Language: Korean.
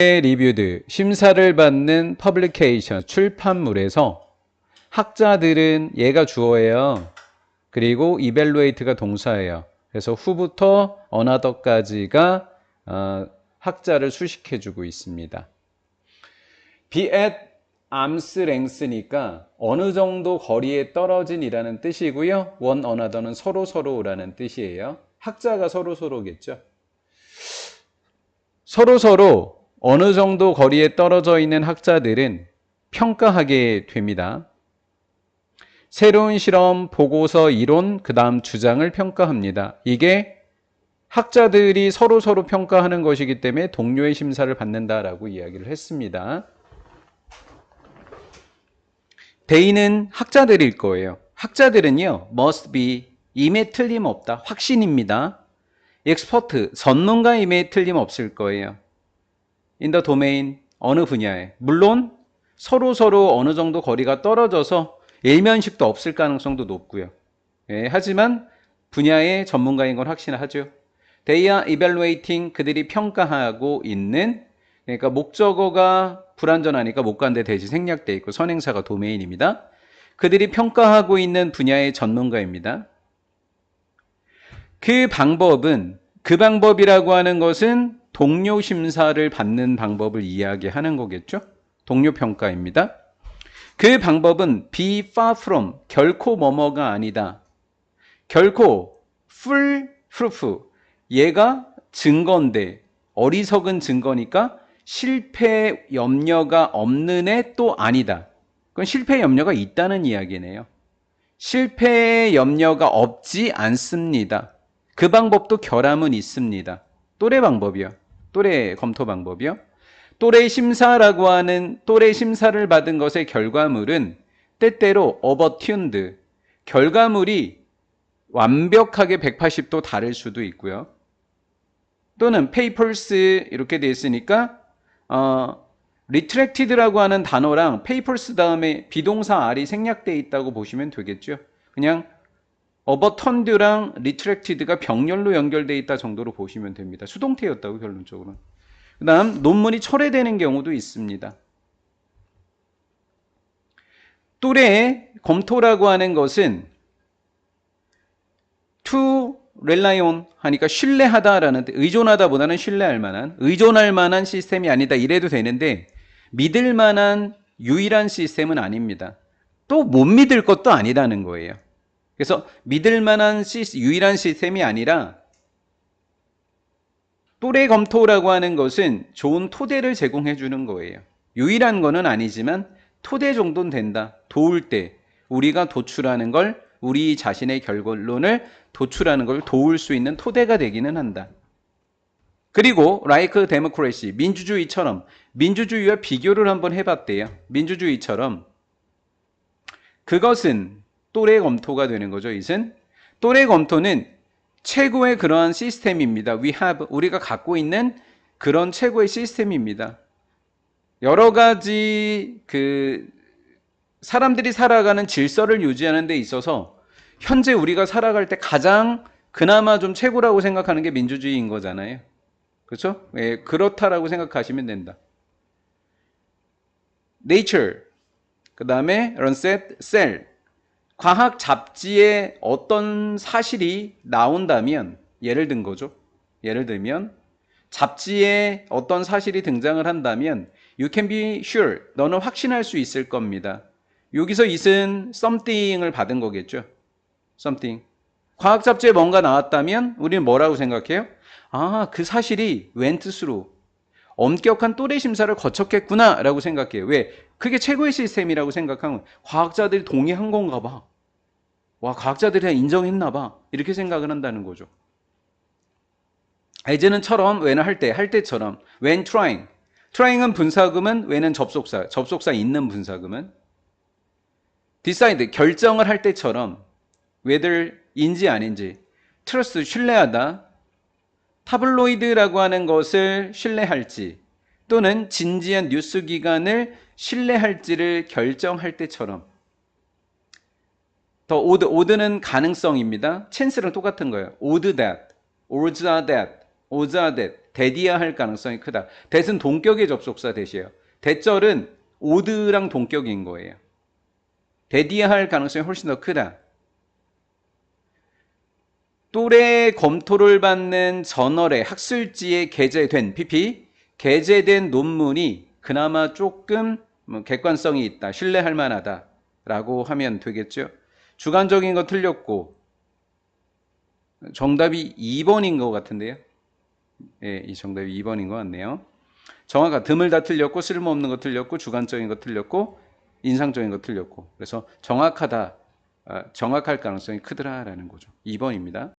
리뷰드 심사를 받는 퍼블리케이션 출판물에서 학자들은 얘가 주어예요. 그리고 evaluate가 동사예요. 그래서 후부터 another까지가 어, 학자를 수식해 주고 있습니다. be at arm's length니까 어느 정도 거리에 떨어진이라는 뜻이고요. one another는 서로 서로라는 뜻이에요. 학자가 서로 서로겠죠. 서로 서로 어느 정도 거리에 떨어져 있는 학자들은 평가하게 됩니다. 새로운 실험, 보고서, 이론, 그 다음 주장을 평가합니다. 이게 학자들이 서로 서로 평가하는 것이기 때문에 동료의 심사를 받는다라고 이야기를 했습니다. 대인은 학자들일 거예요. 학자들은요, must be, 임에 틀림없다. 확신입니다. expert, 전문가임에 틀림없을 거예요. The domain, 어느 분야에. 물론, 서로 서로 어느 정도 거리가 떨어져서 일면식도 없을 가능성도 높고요. 예, 하지만 분야의 전문가인 건 확신하죠. They are evaluating, 그들이 평가하고 있는, 그러니까 목적어가 불완전하니까 못 간데 대신 생략돼 있고 선행사가 도메인입니다. 그들이 평가하고 있는 분야의 전문가입니다. 그 방법은 그 방법이라고 하는 것은 동료 심사를 받는 방법을 이야기하는 거겠죠? 동료 평가입니다. 그 방법은 be far from 결코 뭐뭐가 아니다. 결코 full proof 얘가 증거인데 어리석은 증거니까 실패 염려가 없는 애 또 아니다. 그건 실패 염려가 있다는 이야기네요. 실패 염려가 없지 않습니다. 그 방법도 결함은 있습니다. 또래 방법이요. 또래 검토 방법이요. 또래 심사라고 하는 또래 심사를 받은 것의 결과물은 때때로 overtuned 결과물이 완벽하게 180도 다를 수도 있고요. 또는 papers 이렇게 돼 있으니까 어, retracted라고 하는 단어랑 papers 다음에 비동사 R이 생략돼 있다고 보시면 되겠죠. 그냥 overturned랑 retracted가 병렬로 연결돼 있다 정도로 보시면 됩니다. 수동태였다고 결론적으로. 그 다음 논문이 철회되는 경우도 있습니다. 또래 검토라고 하는 것은 to rely on 하니까 신뢰하다라는 뜻, 의존하다 보다는 신뢰할 만한, 의존할 만한 시스템이 아니다 이래도 되는데 믿을 만한 유일한 시스템은 아닙니다. 또 못 믿을 것도 아니라는 거예요. 그래서 믿을 만한 시, 유일한 시스템이 아니라 또래 검토라고 하는 것은 좋은 토대를 제공해 주는 거예요. 유일한 거는 아니지만 토대 정도는 된다. 도울 때 우리가 도출하는 걸 우리 자신의 결론을 도출하는 걸 도울 수 있는 토대가 되기는 한다. 그리고 라이크 데모크레시 민주주의처럼 민주주의와 비교를 한번 해봤대요. 민주주의처럼 그것은 또래 검토가 되는 거죠. 이는 또래 검토는 최고의 그러한 시스템입니다. We have 우리가 갖고 있는 그런 최고의 시스템입니다. 여러 가지 그 사람들이 살아가는 질서를 유지하는 데 있어서 현재 우리가 살아갈 때 가장 그나마 좀 최고라고 생각하는 게 민주주의인 거잖아요. 그렇죠? 예, 그렇다라고 생각하시면 된다. Nature, 그 다음에 Lancet, Cell, 과학 잡지에 어떤 사실이 나온다면 예를 든 거죠. 예를 들면 잡지에 어떤 사실이 등장을 한다면 you can be sure 너는 확신할 수 있을 겁니다. 여기서 it은 something을 받은 거겠죠. something. 과학 잡지에 뭔가 나왔다면 우리는 뭐라고 생각해요? 아, 그 사실이 went through 엄격한 또래 심사를 거쳤겠구나라고 생각해요. 왜? 그게 최고의 시스템이라고 생각하면 과학자들이 동의한 건가 봐. 와, 과학자들이 인정했나 봐. 이렇게 생각을 한다는 거죠. 예전은처럼 when을 할 때, 할 때처럼 when trying. trying은 분사금은 when은 접속사, 접속사 있는 분사금은 decide 결정을 할 때처럼 whether인지 아닌지 trust 신뢰하다 타블로이드라고 하는 것을 신뢰할지 또는 진지한 뉴스 기관을 신뢰할지를 결정할 때처럼 더 오드 오드는 가능성입니다. 찬스랑 똑같은 거예요. 오드 that, 오자 that, 오자 that, 대디야 할 가능성이 크다. 대은 동격의 접속사 대시예요. 대절은 오드랑 동격인 거예요. 대디야 할 가능성이 훨씬 더 크다. 또래 검토를 받는 저널의 학술지에 게재된 PP 게재된 논문이 그나마 조금 뭐 객관성이 있다, 신뢰할 만하다라고 하면 되겠죠. 주관적인 거 틀렸고 정답이 2번인 것 같은데요. 예, 이 정답이 2번인 것 같네요. 정확한 드물 다 틀렸고 쓸모없는 거 틀렸고 주관적인 거 틀렸고 인상적인 거 틀렸고 그래서 정확하다, 아, 정확할 가능성이 크더라라는 거죠. 2번입니다.